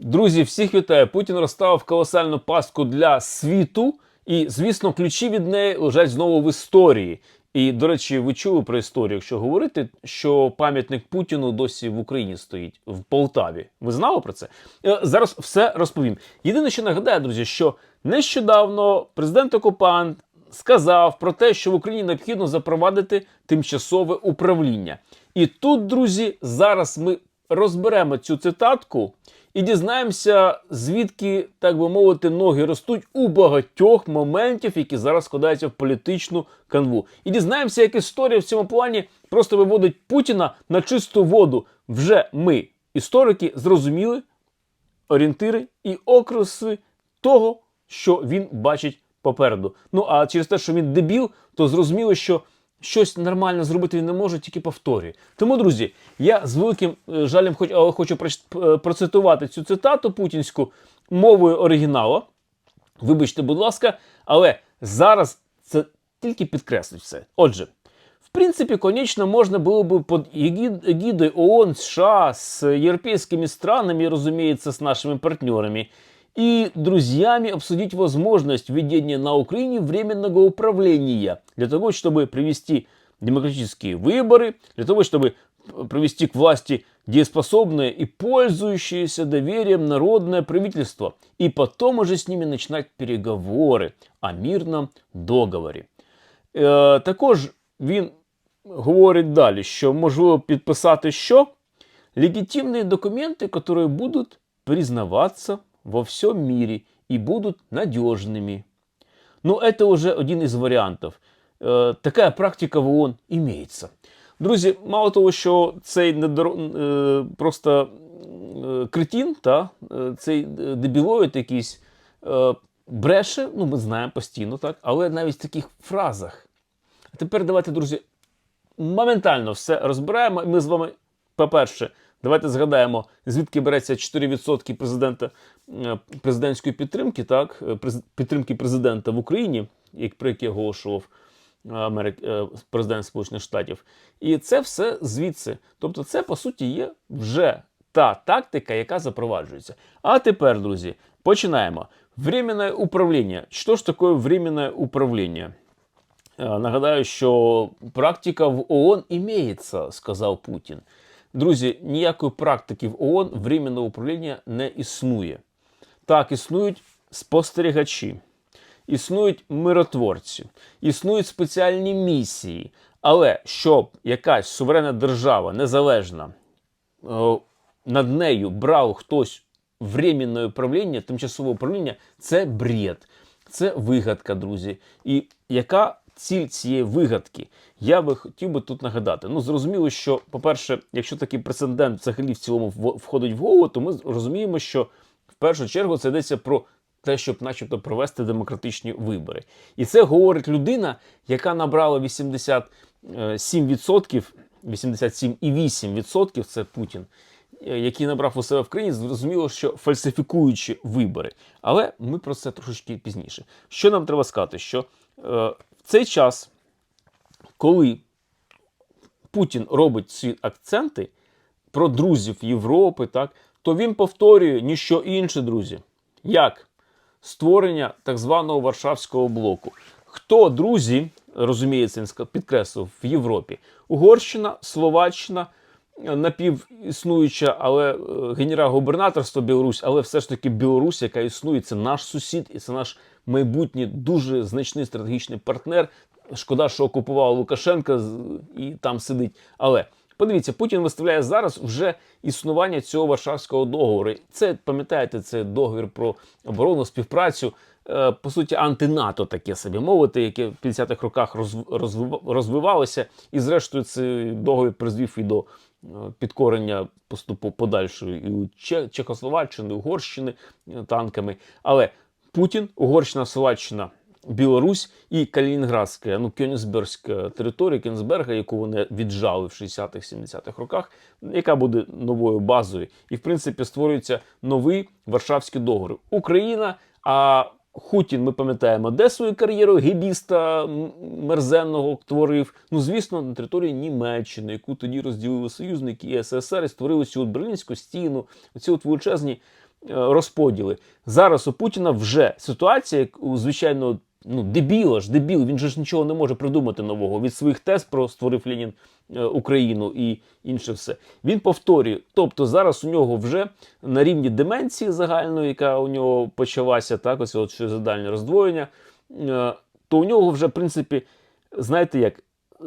Друзі, всіх вітаю. Путін розставив колосальну пастку для світу, і, звісно, ключі від неї лежать знову в історії. І, до речі, ви чули про історію, якщо говорити, що пам'ятник Путіну досі в Україні стоїть в Полтаві. Ви знали про це? Е, Зараз все розповім. Єдине, що нагадаю, друзі, що нещодавно президент окупант сказав про те, що в Україні необхідно запровадити тимчасове управління. І тут, друзі, зараз ми розберемо цю цитатку і дізнаємося, звідки, так би мовити, ноги ростуть у багатьох моментів, які зараз складаються в політичну канву. І дізнаємося, як історія в цьому плані просто виводить Путіна на чисту воду. Вже ми, історики, зрозуміли орієнтири і окруси того, що він бачить попереду. Ну а через те, що він дебіл, то зрозуміло, що щось нормально зробити він не може, тільки повторює. Тому, друзі, я з великим е, жалем хоч, але хочу проч- е, процитувати цю цитату путінську мовою оригіналу. Вибачте, будь ласка, але зараз це тільки підкреслить все. Отже, в принципе, конечно, можно было бы под эгид- эгидой ООН, США, с европейскими странами, разумеется, с нашими партнерами и друзьями обсудить возможность введения на Украине временного управления для того, чтобы провести демократические выборы, для того, чтобы провести к власти дееспособное и пользующееся доверием народное правительство, и потом уже с ними начинать переговоры о мирном договоре. Е, також він говорить далі, що можливо підписати що? Легитимные документы, которые будут признаваться во всем мире и будут надежными. Ну, это уже один из варіантів. Е, така практика в ООН імеється. Друзі, мало того, що цей недоро... е, просто е, кретін, та, цей дебілоїд якийсь бреше, ну ми знаємо постійно, так, але навіть в таких фразах. А тепер давайте, друзі, моментально все розбираємо. І ми з вами, по-перше, давайте згадаємо, звідки береться 4% президента, е, президентської підтримки, так, е, підтримки президента в Україні, як про яке оголошував е, президент Сполучених Штатів. І це все звідси. Тобто, це по суті є вже та тактика, яка запроваджується. А тепер, друзі, починаємо. Временне управління. Що ж таке временне управління? Нагадаю, що практика в ООН імеється, сказав Путін. Друзі, ніякої практики в ООН временного управління не існує. Так, існують спостерігачі, існують миротворці, існують спеціальні місії. Але щоб якась суверенна держава незалежна е, над нею брав хтось временне управління, тимчасове управління, це бред, це вигадка, друзі. І яка ціль цієї вигадки? Я би хотів би тут нагадати. Ну, зрозуміло, що, по-перше, якщо такий прецедент взагалі в цілому входить в голову, то ми розуміємо, що в першу чергу це йдеться про те, щоб, начебто, провести демократичні вибори. І це говорить людина, яка набрала 87%, 87,8% це Путін, е, який набрав у себе в країні, зрозуміло, що фальсифікуючи вибори. Але ми про це трошечки пізніше. Що нам треба сказати? Що е, цей час, коли Путін робить ці акценти про друзів Європи, так, то він повторює ніщо інше, друзі. Як створення так званого Варшавського блоку. Хто друзі, розуміється, він підкреслив в Європі? Угорщина, Словаччина, е, напівіснуюча, але е, генерал-губернаторство Білорусь, але все ж таки Білорусь, яка існує, це наш сусід і це наш майбутній дуже значний стратегічний партнер. Шкода, що окупував Лукашенка і там сидить. Але подивіться, Путін виставляє зараз вже існування цього Варшавського договору. Це пам'ятаєте, це договір про оборонну співпрацю. е, По суті, антинато таке собі мовити, яке в 50-х роках розв- розв- розвивалося, і зрештою цей договір призвів і до е, підкорення поступу подальшої і у Чехословаччини, Угорщини е, танками. Але Путін, Угорщина, Словаччина, Білорусь і Калінінградська, ну Кёнігсбергська територія Кенсберга, яку вони віджали в 60-х-70-х роках, яка буде новою базою. І в принципі створюється новий Варшавський договір. Україна, а Хутін, ми пам'ятаємо, де свою кар'єру гебіста мерзенного творив. Ну, звісно, на території Німеччини, яку тоді розділили союзники і СССР, і створили цю от Берлінську стіну, оці от величезні розподіли. Зараз у Путіна вже ситуація, як у звичайно ну, дебіла ж, дебіл, він же ж нічого не може придумати нового. Від своїх тез про створив Ленін е, Україну і інше все. Він повторює. Тобто зараз у нього вже на рівні деменції загальної, яка у нього почалася, так, ось от шизодальне роздвоєння, е, то у нього вже, в принципі, знаєте як, е,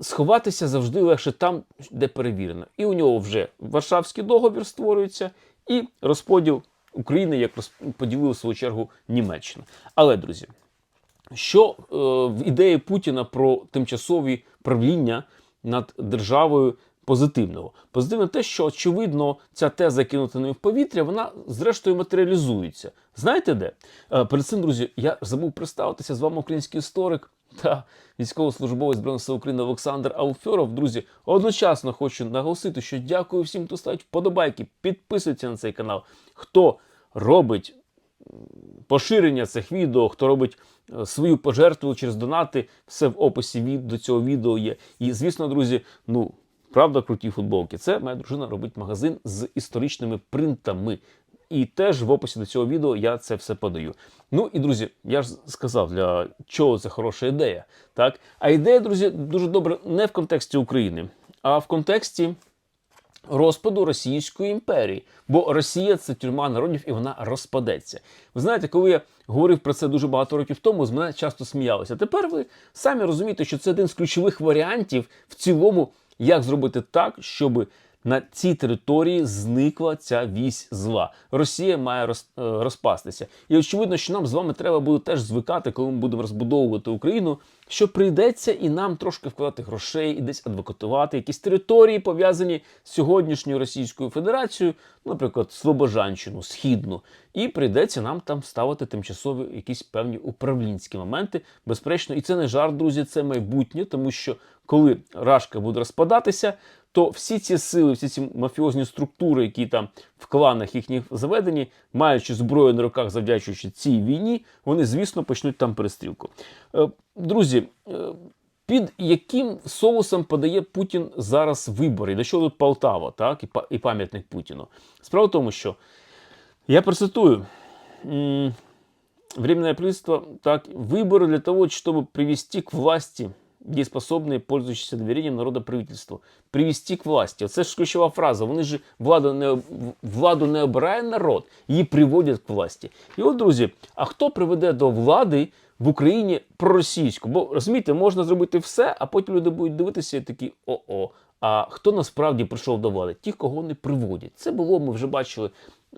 сховатися завжди легше там, де перевірено. І у нього вже Варшавський договір створюється, і розподіл України, як розп- поділила в свою чергу Німеччина. Але, друзі, що е, в ідеї Путіна про тимчасові правління над державою позитивного? Позитивне те, що очевидно ця теза кинута в повітря, вона зрештою матеріалізується. Знаєте де? Е, перед цим, друзі, я забув представитися з вами український історик та військовослужбовець Збройних сил України Олександр Ауфьоров. Друзі, одночасно хочу наголосити, що дякую всім, хто ставить вподобайки, підписується на цей канал, хто робить поширення цих відео, хто робить е, свою пожертву через донати, все в описі від до цього відео є. І звісно, друзі, ну правда, круті футболки. Це моя дружина робить магазин з історичними принтами. І теж в описі до цього відео я це все подаю. Ну і друзі, я ж сказав, для чого це хороша ідея. Так? А ідея, друзі, дуже добре не в контексті України, а в контексті розпаду Російської імперії. Бо Росія це тюрма народів і вона розпадеться. Ви знаєте, коли я говорив про це дуже багато років тому, з мене часто сміялися. Тепер ви самі розумієте, що це один з ключових варіантів в цілому, як зробити так, щоб на цій території зникла ця вісь зла. Росія має е, розпастися. І очевидно, що нам з вами треба буде теж звикати, коли ми будемо розбудовувати Україну, що прийдеться і нам трошки вкладати грошей, і десь адвокатувати якісь території, пов'язані з сьогоднішньою Російською Федерацією, наприклад, Слобожанщину, Східну. І прийдеться нам там ставити тимчасові якісь певні управлінські моменти. Безперечно, і це не жарт, друзі, це майбутнє, тому що коли Рашка буде розпадатися, то всі ці сили, всі ці мафіозні структури, які там в кланах їхніх заведені, маючи зброю на руках, завдячуючи цій війні, вони, звісно, почнуть там перестрілку. Е, Друзі, е, під яким соусом подає Путін зараз вибори? До чого тут Полтава, так, і па- і пам'ятник Путіну? Справа в тому, що я процитую. М, Временное правительство, так, выборы для того, чтобы привести к власти дееспособные, пользующиеся доверием народа правительству. Привести к власті. Оце ж ключова фраза. Вони ж владу не, владу не обирає народ, її приводять к власті. І от, друзі, а хто приведе до влади в Україні проросійську? Бо розумієте, можна зробити все, а потім люди будуть дивитися і такі о-о. А хто насправді прийшов до влади? Ті, кого не приводять. Це було, ми вже бачили.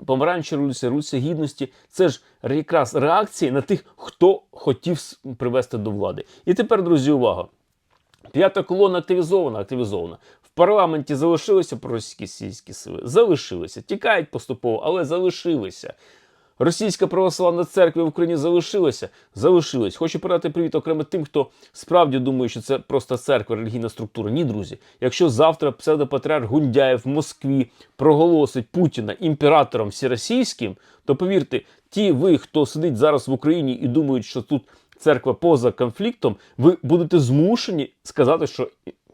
Помаранча революція, революція гідності це ж якраз реакції на тих, хто хотів привести до влади. І тепер, друзі, увага. П'ята колона активізована, активізована. В парламенті залишилися проросійські сільські сили. Залишилися. Тікають поступово, але залишилися. Російська православна церква в Україні залишилася, залишилась. Хочу передати привіт окремо тим, хто справді думає, що це просто церква, релігійна структура. Ні, друзі. Якщо завтра псевдопатріарх Гундяєв в Москві проголосить Путіна імператором всеросійським, то повірте, ті ви, хто сидить зараз в Україні і думають, що тут церква поза конфліктом, ви будете змушені сказати, що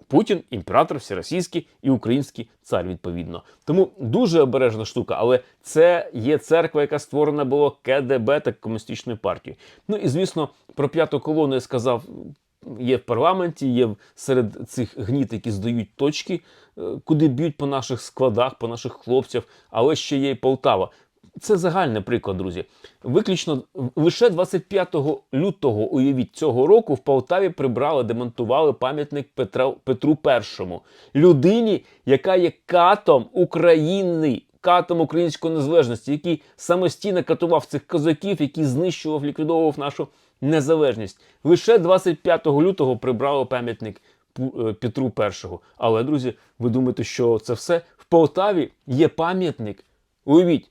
Путін імператор всеросійський і український цар відповідно. Тому дуже обережна штука, але це є церква, яка створена була КДБ та комуністичною партією. Ну і звісно, про п'яту колону я сказав. Є в парламенті, є серед цих гніт, які здають точки, е, куди б'ють по наших складах, по наших хлопцях, але ще є і Полтава. Це загальний приклад, друзі. Виключно лише 25 лютого, уявіть, цього року в Полтаві прибрали, демонтували пам'ятник Петру І, людині, яка є катом України, катом української незалежності, який самостійно катував цих козаків, який знищував, ліквідовував нашу незалежність. Лише 25 лютого прибрали пам'ятник е, Петру І. Але, друзі, ви думаєте, що це все? В Полтаві є пам'ятник. Уявіть,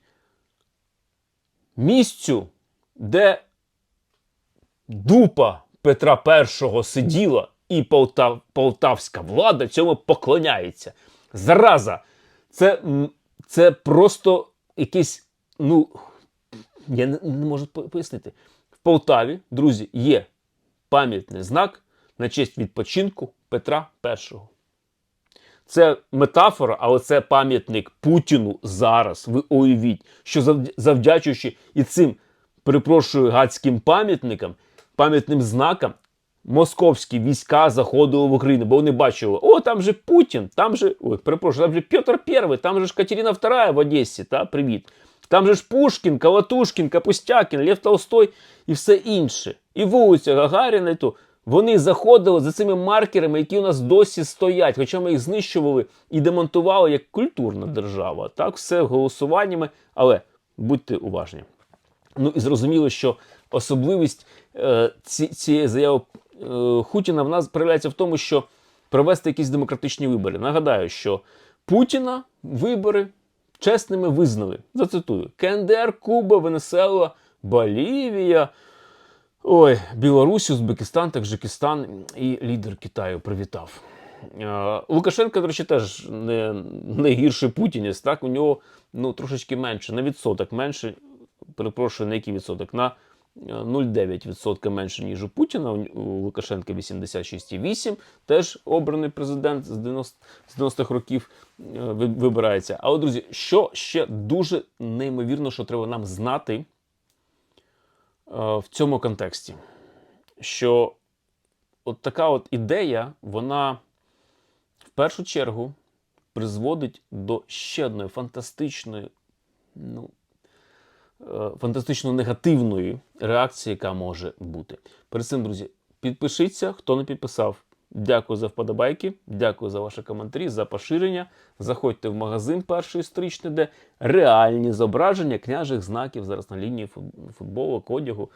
місцю, де дупа Петра І сиділа, і Полтав, полтавська влада цьому поклоняється. Зараза! Це, це просто якийсь, ну, я не, не можу пояснити. В Полтаві, друзі, є пам'ятний знак на честь відпочинку Петра І. Це метафора, але це пам'ятник Путіну зараз. Ви уявіть, що завдячуючи і цим, перепрошую, гадським пам'ятникам, пам'ятним знакам, московські війська заходили в Україну, бо вони бачили, о, там же Путін, там же, ой, перепрошую, там же Петр І, там же ж Катерина II в Одесі, та, привіт. Там же ж Пушкін, Калатушкін, Капустякін, Лев Толстой і все інше. І вулиця Гагаріна, і то. Вони заходили за цими маркерами, які у нас досі стоять, хоча ми їх знищували і демонтували як культурна держава. Так, все голосуваннями, але будьте уважні. Ну і зрозуміло, що особливість е, ці, цієї заяви е, Хутіна в нас проявляється в тому, що провести якісь демократичні вибори. Нагадаю, що Путіна вибори чесними визнали. Зацитую: КНДР, Куба, Венесуела, Болівія. Ой, Білорусь, Узбекистан, Таджикистан і лідер Китаю привітав. Е, Лукашенко, до речі, теж не, не гірший путінець, так? У нього ну, трошечки менше, на відсоток менше, перепрошую, на який відсоток? На е, 0,9% менше, ніж у Путіна. У Лукашенка 86,8, теж обраний президент з 90 з 90-х років е, вибирається. Але, друзі, що ще дуже неймовірно, що треба нам знати е, в цьому контексті, що от така от ідея, вона в першу чергу призводить до ще одної фантастичної, ну, е, фантастично негативної реакції, яка може бути. Перед цим, друзі, підпишіться, хто не підписав. Дякую за вподобайки, дякую за ваші коментарі, за поширення. Заходьте в магазин перший історичний, де реальні зображення княжих знаків зараз на лінії фут- футболок, одягу.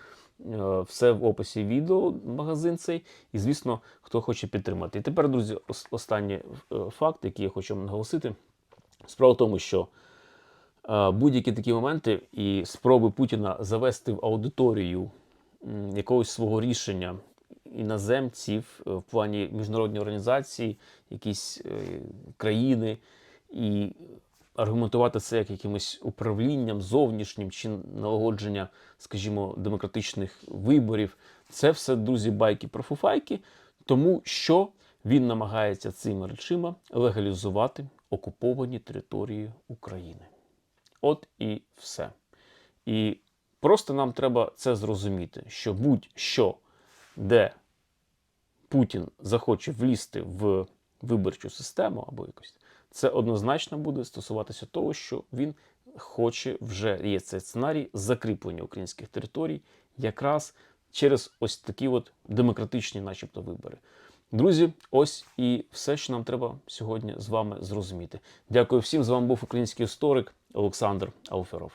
Е, Все в описі відео, магазин цей. І, звісно, хто хоче підтримати. І тепер, друзі, ос- останній е, факт, який я хочу наголосити. Справа в тому, що е, будь-які такі моменти і спроби Путіна завести в аудиторію якогось свого рішення іноземців е, в плані міжнародної організації, якісь е, країни, і аргументувати це як якимось управлінням зовнішнім чи налагодження, скажімо, демократичних виборів. Це все, друзі, байки про фуфайки, тому що він намагається цими речима легалізувати окуповані території України. От і все. І просто нам треба це зрозуміти, що будь-що, де Путін захоче влізти в виборчу систему або якось, це однозначно буде стосуватися того, що він хоче вже є цей сценарій закріплення українських територій якраз через ось такі от демократичні, начебто, вибори. Друзі, ось і все, що нам треба сьогодні з вами зрозуміти. Дякую всім. З вами був український історик Олександр Алферов.